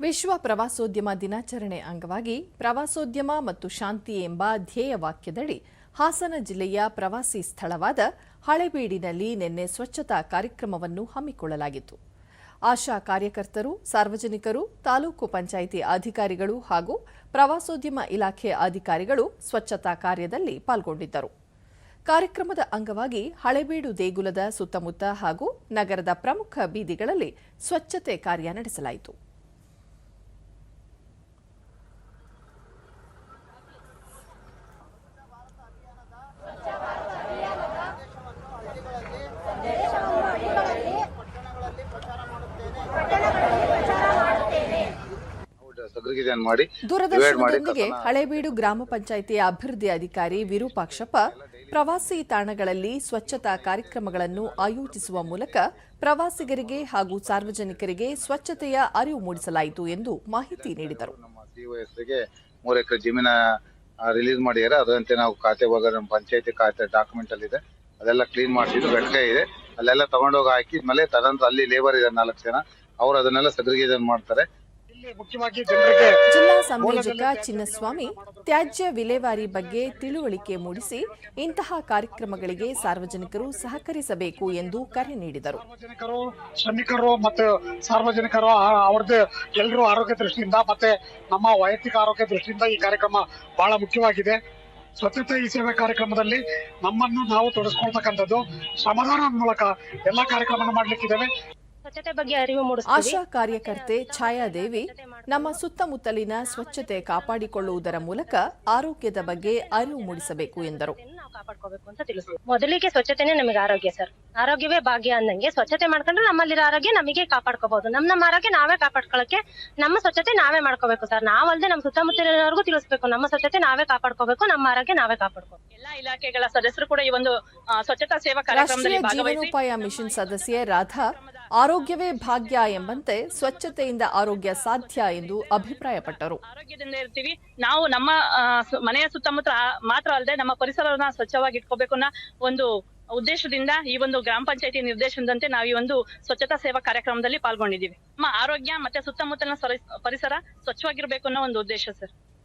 ವಿಶ್ವ ಪ್ರವಾಸೋದ್ಯಮ ದಿನಾಚರಣೆ ಅಂಗವಾಗಿ ಪ್ರವಾಸೋದ್ಯಮ ಮತ್ತು ಶಾಂತಿ ಎಂಬ ಧ್ಯೇಯ ವಾಕ್ಯದಡಿ ಹಾಸನ ಜಿಲ್ಲೆಯ ಪ್ರವಾಸಿ ಸ್ಥಳವಾದ ಹಳೆಬೀಡಿನಲ್ಲಿ ನಿನ್ನೆ ಸ್ವಚ್ಛತಾ ಕಾರ್ಯಕ್ರಮವನ್ನು ಹಮ್ಮಿಕೊಳ್ಳಲಾಗಿತ್ತು. ಆಶಾ ಕಾರ್ಯಕರ್ತರು, ಸಾರ್ವಜನಿಕರು, ತಾಲೂಕು ಪಂಚಾಯಿತಿ ಅಧಿಕಾರಿಗಳು ಹಾಗೂ ಪ್ರವಾಸೋದ್ಯಮ ಇಲಾಖೆ ಅಧಿಕಾರಿಗಳು ಸ್ವಚ್ಛತಾ ಕಾರ್ಯದಲ್ಲಿ ಪಾಲ್ಗೊಂಡಿದ್ದರು. ಕಾರ್ಯಕ್ರಮದ ಅಂಗವಾಗಿ ಹಳೆಬೀಡು ದೇಗುಲದ ಸುತ್ತಮುತ್ತ ಹಾಗೂ ನಗರದ ಪ್ರಮುಖ ಬೀದಿಗಳಲ್ಲಿ ಸ್ವಚ್ಛತೆ ಕಾರ್ಯ ನಡೆಸಲಾಯಿತು. ಸಗ್ರಿಗೇಷನ್ ಮಾಡಿ ದೂರದರ್ಶನದೊಂದಿಗೆ ಹಳೇಬೀಡು ಗ್ರಾಮ ಪಂಚಾಯಿತಿ ಅಭಿವೃದ್ಧಿ ಅಧಿಕಾರಿ ವಿರೂಪಾಕ್ಷಪ್ಪ ಪ್ರವಾಸಿ ತಾಣಗಳಲ್ಲಿ ಸ್ವಚ್ಛತಾ ಕಾರ್ಯಕ್ರಮಗಳನ್ನು ಆಯೋಜಿಸುವ ಮೂಲಕ ಪ್ರವಾಸಿಗರಿಗೆ ಹಾಗೂ ಸಾರ್ವಜನಿಕರಿಗೆ ಸ್ವಚ್ಛತೆಯ ಅರಿವು ಮೂಡಿಸಲಾಯಿತು ಎಂದು ಮಾಹಿತಿ ನೀಡಿದರು. ಮೂರ್ ಎಕರೆ ಜಮೀನ ರಿಲೀಸ್ ಮಾಡಿದ್ದಾರೆ. ಅದರಂತೆ ನಾವು ಖಾತೆ ಭಾಗ ನಮ್ಮ ಪಂಚಾಯತಿ ಖಾತೆ ಡಾಕ್ಯುಮೆಂಟ್ ಅಲ್ಲಿ ಇದೆ. ಅದೆಲ್ಲ ಕ್ಲೀನ್ ಮಾಡಿಸಿದ್ದು ಘಟಕ ಇದೆ. ಅಲ್ಲೆಲ್ಲ ತಗೊಂಡೋಗಿ ಹಾಕಿದ್ಮೇಲೆ ಮೇಲೆ ತದನಂತರ ಅಲ್ಲಿ ಲೇಬರ್ ಇದೆ ನಾಲ್ಕು ಜನ. ಅವ್ರು ಅದನ್ನೆಲ್ಲ ಸಗ್ರಿಗೇಷನ್ ಮಾಡ್ತಾರೆ. ಜಿಲ್ಲಾ ಸಂಯೋಜಕ ಚಿನ್ನಸ್ವಾಮಿ ತ್ಯಾಜ್ಯ ವಿಲೇವಾರಿ ಬಗ್ಗೆ ತಿಳುವಳಿಕೆ ಮೂಡಿಸಿ ಇಂತಹ ಕಾರ್ಯಕ್ರಮಗಳಿಗೆ ಸಾರ್ವಜನಿಕರು ಸಹಕರಿಸಬೇಕು ಎಂದು ಕರೆ ನೀಡಿದರು. ಸಾರ್ವಜನಿಕರು ಶ್ರಮಿಕರು ಮತ್ತು ಸಾರ್ವಜನಿಕರು ಅವರದ್ದು ಅವ್ರದ್ದು ಎಲ್ಲರೂ ಆರೋಗ್ಯ ದೃಷ್ಟಿಯಿಂದ ಮತ್ತೆ ನಮ್ಮ ವೈಯಕ್ತಿಕ ಆರೋಗ್ಯ ದೃಷ್ಟಿಯಿಂದ ಈ ಕಾರ್ಯಕ್ರಮ ಬಹಳ ಮುಖ್ಯವಾಗಿದೆ. ಸ್ವಚ್ಛತೆ ಈ ಸೇವೆ ಕಾರ್ಯಕ್ರಮದಲ್ಲಿ ನಮ್ಮನ್ನು ನಾವು ತೊಡಸ್ಕೊಳ್ತಕ್ಕಂಥದ್ದು ಶ್ರಮದಾನದ ಮೂಲಕ ಎಲ್ಲಾ ಕಾರ್ಯಕ್ರಮ ಮಾಡ್ಲಿಕ್ಕಿದ್ದೇವೆ. ಸ್ವಚ್ಛತೆ ಬಗ್ಗೆ ಅರಿವು ಮೂಡಿಸ್ತೀವಿ. ಆಶಾ ಕಾರ್ಯಕರ್ತೆ ಛಾಯಾದೇವಿ ನಮ್ಮ ಸುತ್ತಮುತ್ತಲಿನ ಸ್ವಚ್ಛತೆ ಕಾಪಾಡಿಕೊಳ್ಳುವುದರ ಮೂಲಕ ಆರೋಗ್ಯದ ಬಗ್ಗೆ ಅರಿವು ಮೂಡಿಸಬೇಕು ಎಂದರು. ನಾವು ಕಾಪಾಡ್ಕೋಬೇಕು ಅಂತ ತಿಳಿಸ್ತೀವಿ. ಮೊದಲಿಗೆ ಸ್ವಚ್ಛತೆನೇ ನಮಗೆ ಆರೋಗ್ಯ ಸರ್. ಆರೋಗ್ಯವೇ ಭಾಗ್ಯ ಅಂದಂಗೆ ಸ್ವಚ್ಛತೆ ಮಾಡ್ಕೊಂಡ್ರೆ ನಮ್ಮಲ್ಲಿರೋ ಆರೋಗ್ಯ ನಮಗೆ ಕಾಪಾಡ್ಕೋಬಹುದು. ನಮ್ಮ ನಮ್ಮ ಆರೋಗ್ಯ ನಾವೇ ಕಾಪಾಡ್ಕೊಳಕ್ಕೆ ನಮ್ಮ ಸ್ವಚ್ಛತೆ ನಾವೇ ಮಾಡ್ಕೋಬೇಕು ಸರ್. ನಾವಲ್ದೆ ನಮ್ಮ ಸುತ್ತಮುತ್ತಲಿನವರೆಗೂ ತಿಳಿಸ್ಬೇಕು. ನಮ್ಮ ಸ್ವಚ್ಛತೆ ನಾವೇ ಕಾಪಾಡ್ಕೋಬೇಕು. ನಮ್ಮ ಆರೋಗ್ಯ ನಾವೇ ಕಾಪಾಡ್ಕೋಬೇಕು ಎಲ್ಲಾ ಇಲಾಖೆಗಳ ಸದಸ್ಯರು ಕೂಡ ಈ ಒಂದು ಸ್ವಚ್ಛತಾ ಸೇವಾ ಕಾರ್ಯಕ್ರಮದಲ್ಲಿ ಭಾಗವಹಿಸಿ ಮಿಷನ್ ಸದಸ್ಯೆ ರಾಧಾ ಆರೋಗ್ಯವೇ ಭಾಗ್ಯ ಎಂಬಂತೆ ಸ್ವಚ್ಛತೆಯಿಂದ ಆರೋಗ್ಯ ಸಾಧ್ಯ ಎಂದು ಅಭಿಪ್ರಾಯಪಟ್ಟರು. ಆರೋಗ್ಯದಿಂದ ಇರ್ತೀವಿ. ನಾವು ನಮ್ಮ ಮನೆಯ ಸುತ್ತಮುತ್ತ ಮಾತ್ರ ಅಲ್ಲದೆ ನಮ್ಮ ಪರಿಸರವನ್ನ ಸ್ವಚ್ಛವಾಗಿ ಇಟ್ಕೋಬೇಕು ಒಂದು ಉದ್ದೇಶದಿಂದ ಈ ಒಂದು ಗ್ರಾಮ ಪಂಚಾಯತಿ ನಿರ್ದೇಶನದಂತೆ ನಾವು ಈ ಒಂದು ಸ್ವಚ್ಛತಾ ಸೇವಾ ಕಾರ್ಯಕ್ರಮದಲ್ಲಿ ಪಾಲ್ಗೊಂಡಿದ್ದೀವಿ. ನಮ್ಮ ಆರೋಗ್ಯ ಮತ್ತೆ ಸುತ್ತಮುತ್ತಲಿನ ಸರಿ- ಪರಿಸರ ಸ್ವಚ್ಛವಾಗಿರ್ಬೇಕು ಅನ್ನೋ ಒಂದು ಉದ್ದೇಶ ಸರ್.